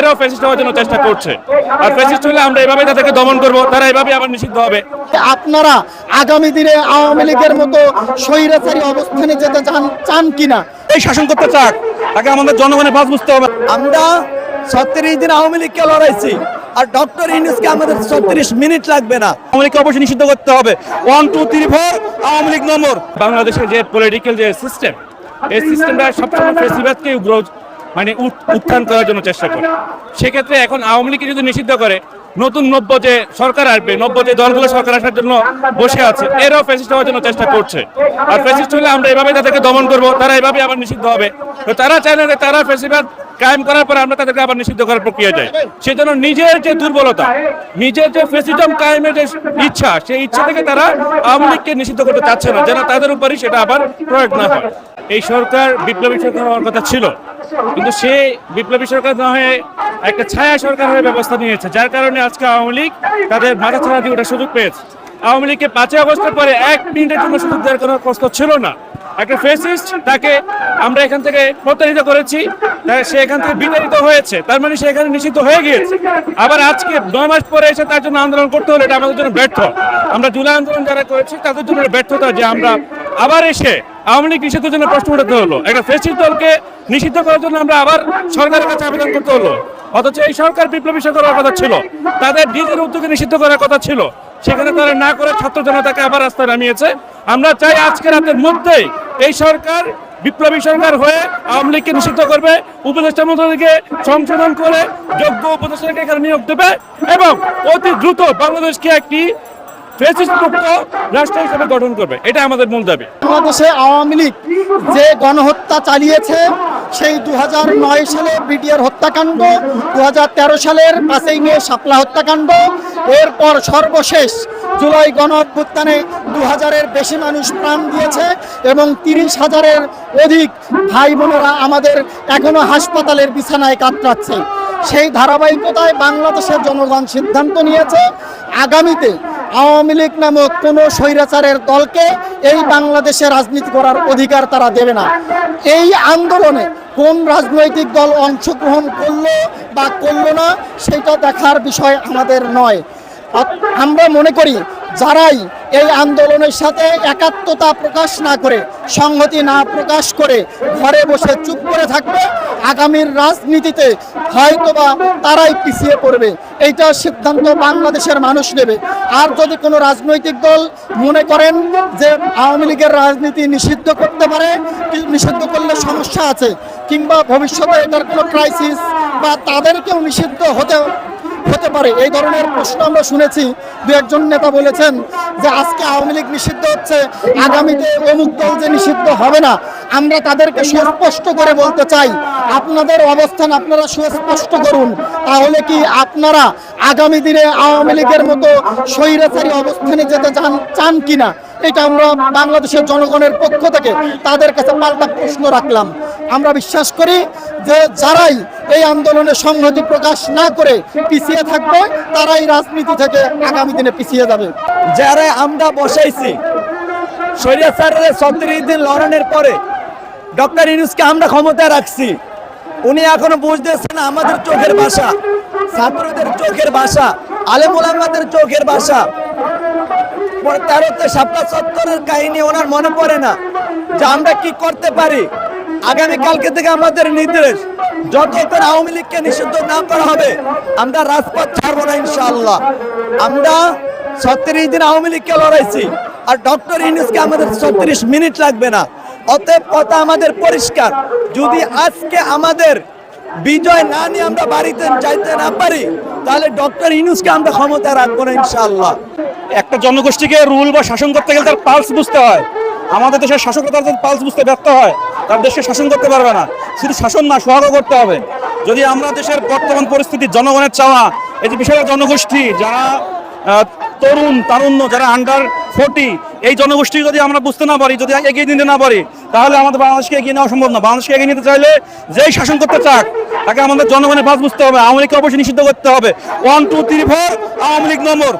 এরাও ফ্যাসিস্ট হওয়ার জন্য চেষ্টা করছে। আর ফ্যাসিস্ট হলে আমরা এভাবে তাদেরকে দমন করব তারা এভাবে আবার নিষিদ্ধ হবে। আপনারা আগামী দিনে আওয়ামী লীগের মতো স্বৈরাচারী অবস্থানে যেতে চান চান কিনা? এই শাসন করতে চাক। তাকে আমাদের জনগণের ভাজ বুঝতে হবে। আমরা ছত্রিশ দিন আওয়ামী লীগকে লড়াইছি আর ডক্টর ইউনুসকে আমাদের ছত্রিশ মিনিট লাগবে না। আওয়ামী লীগকে অবশ্যই নিষিদ্ধ করতে হবে। One two three four Awami League number বাংলাদেশের যে পলিটিক্যাল যে সিস্টেম এই সিস্টেমটা সবসময় ফেসিবাদকে উগ্র মানে উত্থান করার জন্য চেষ্টা করে। সেক্ষেত্রে এখন আওয়ামী লীগকে যদি নিষিদ্ধ করে, নতুন নব্য যে সরকার আসবে, নব্য যে দলগুলো সরকার আসার জন্য বসে আছে, এরাও ফ্যাসিস্ট হওয়ার জন্য চেষ্টা করছে। আর ফ্যাসিস্ট হলে আমরা এভাবে তাদেরকে দমন করব, তারা এভাবে আবার নিষিদ্ধ হবে। তো তারা চায় না যে তারা ফ্যাসিবাদ কায়েম করার পর আমরা তাদেরকে আবার নিষিদ্ধ করার প্রক্রিয়া যায় সেজন্য নিজের যে দুর্বলতা, নিজের যে ফেসিজম কায়েমের যে ইচ্ছা, সেই ইচ্ছা থেকে তারা আওয়ামী লীগকে নিষিদ্ধ করতে চাচ্ছে না, যেন তাদের উপরই সেটা আবার প্রয়োগ না হয়। এই সরকার, বিপ্লবী সরকার হওয়ার কথা ছিল। কিন্তু সে বিপ্লবী সরকার না হয়ে একটা ছায়া সরকার হয়ে ব্যবস্থা নিয়েছে, যার কারণে আজকে আওয়ামী লীগ তাদের মাথা ছাড়া দিয়ে ওটা সুযোগ পেয়েছে। আওয়ামী লীগকে পাঁচই আগস্টের পরে এক মিনিটের জন্য সুযোগ দেওয়ার কোনো প্রস্তাব ছিল না। একটা ফেসিস্ট তাকে আমরা এখান থেকে প্রতারিত করেছি সে এখান থেকে বিতাড়িত হয়েছে, তার মানে সে এখানে নিষিদ্ধ হয়ে গিয়েছে। আবার আজকে নয় মাস পরে এসে তার জন্য আন্দোলন করতে হলে এটা আমাদের জন্য ব্যর্থ। আমরা জুলাই আন্দোলন যারা করেছি, তাদের জন্য ব্যর্থতা যে আমরা আবার এসে আওয়ামী লীগ নিষিদ্ধের জন্য প্রশ্ন উঠাতে হলো একটা ফেসিস্ট দলকে নিষিদ্ধ করার জন্য আমরা আবার সরকারের কাছে আবেদন করতে হলো। অথচ এই সরকার বিপ্লবী হওয়ার কথা ছিল। তাদের নিজের উদ্যোগে নিষিদ্ধ করার কথা ছিল। সেখানে তারা না করে ছাত্র জনতাকে আবার রাস্তায় নামিয়েছে। আমরা চাই আজকে রাতের মধ্যেই এই সরকার বিপ্লবী সরকার হয়ে আওয়ামী লীগকে নিষিদ্ধ করবে, উপদেষ্টা মন্ত্রীকে সংশোধন করে, যোগ্য উপদেষ্টাকে এখানে নিয়োগ দেবে এবং অতি দ্রুত বাংলাদেশকে একটি ফেসিস্ট রাষ্ট্র হিসেবে গঠন করবে। এটা আমাদের মূল দাবি। বাংলাদেশে আওয়ামী লীগ যে গণহত্যা চালিয়েছে, সেই দু নয় সালে বিডিআর হত্যাকাণ্ড দু হাজার তেরো সালের পাঁচই মে শাপলা হত্যাকাণ্ড, এরপর সর্বশেষ জুলাই গণ অভ্যুত্থানে দু হাজারের বেশি মানুষ প্রাণ দিয়েছে এবং তিরিশ হাজারের অধিক ভাই বোনেরা আমাদের এখনও হাসপাতালের বিছানায় কাতরাচ্ছে। সেই ধারাবাহিকতায় বাংলাদেশের জনগণ সিদ্ধান্ত নিয়েছে, আগামীতে আওয়ামী লীগ নামক কোনো স্বৈরাচারের দলকে এই বাংলাদেশে রাজনীতি করার অধিকার তারা দেবে না। এই আন্দোলনে কোন রাজনৈতিক দল অংশগ্রহণ করল বা করল না, সেটা দেখার বিষয় আমাদের নয়। আমরা মনে করি, যারাই এই আন্দোলনের সাথে একাত্মতা প্রকাশ না করে, সংহতি না প্রকাশ করে, ঘরে বসে চুপ করে থাকবে আগামীর রাজনীতিতে হয়তোবা তারাই পিছিয়ে পড়বে। এইটা সিদ্ধান্ত বাংলাদেশের মানুষ নেবে। আর যদি কোনো রাজনৈতিক দল মনে করেন যে আওয়ামী লীগের রাজনীতি নিষিদ্ধ করতে পারে নিষিদ্ধ করলে সমস্যা আছে, কিংবা ভবিষ্যতে এটার কোনো ক্রাইসিস বা তাদেরকেও নিষিদ্ধ হতে হতে পারে। এই ধরনের প্রশ্ন আমরা শুনেছি। দু একজন নেতা বলেছেন যে আজকে আওয়ামী লীগ নিষিদ্ধ হচ্ছে, আগামীতে অমুক দল যে নিষিদ্ধ হবে না, আমরা তাদেরকে সুস্পষ্ট করে বলতে চাই, আপনাদের অবস্থান আপনারা সুস্পষ্ট করুন। তাহলে কি আপনারা আগামী দিনে আওয়ামী লীগের মতো স্বৈরাচারী অবস্থানে যেতে চান চান কিনা? এটা আমরা বাংলাদেশের জনগণের পক্ষ থেকে তাদের কাছে পাল্টা প্রশ্ন রাখলাম। আমরা বিশ্বাস করি যে যারাই এই আন্দোলনে সংহতি প্রকাশ না করে পিছিয়ে থাকবে, তারাই রাজনীতি থেকে আগামী দিনে পিছিয়ে যাবে। যারা আমরা বসাইছি স্বৈরাচারের ছত্রিশ দিন লড়ানোর পরে ডক্টর ইউনুসকে আমরা ক্ষমতায় রাখছি, উনি এখনও বুঝতেছেন না আমাদের চোখের ভাষা, ছাত্রদের চোখের ভাষা আলেমুল আমাদের চোখের ভাষা। তেরোতে সাপলা চত্বরের কাহিনী ওনার মনে পড়ে না যে আমরা কি করতে পারি? আগামী কালকে থেকে আমাদের নির্দেশ যতক্ষণ আওয়ামী লীগকে নিষিদ্ধ না করা হবে। আমরা রাজপথ ছাড়বো না ইনশাআল্লাহ। আমরা ছত্রিশ দিন আওয়ামী লীগকে লড়াইছি, আর ডক্টর ইউনুসকে আমাদের ছত্রিশ মিনিট লাগবে না। অতএব কথা আমাদের পরিষ্কার। যদি আজকে আমাদের বিজয় না নিয়ে আমরা বাড়িতে যাইতে না পারি, তাহলে ডক্টর ইউনুসকে আমরা ক্ষমতা রাখব না ইনশাআল্লাহ। একটা জনগোষ্ঠীকে রুল বা শাসন করতে গেলে তার পালস বুঝতে হয়। আমাদের দেশের শাসকরা তার যদি পালস বুঝতে ব্যর্থ হয়। তার দেশকে শাসন করতে পারবে না। শুধু শাসন না, সোহাগও করতে হবে। যদি আমরা দেশের বর্তমান পরিস্থিতি, জনগণের চাওয়া, এই যে বিশাল জনগোষ্ঠী, যারা তরুণ, তারুণ্য, যারা আন্ডার ফোর্টি এই জনগোষ্ঠী যদি আমরা বুঝতে না পারি, যদি এগিয়ে নিতে না পারি, তাহলে আমাদের বাংলাদেশকে এগিয়ে নেওয়া সম্ভব না। বাংলাদেশকে এগিয়ে নিতে চাইলে যেই শাসন করতে চাক, তাকে আমাদের জনগণের ভাজ বুঝতে হবে। আওয়ামী লীগকে অবশ্যই নিষিদ্ধ করতে হবে। One two three four Awami League number.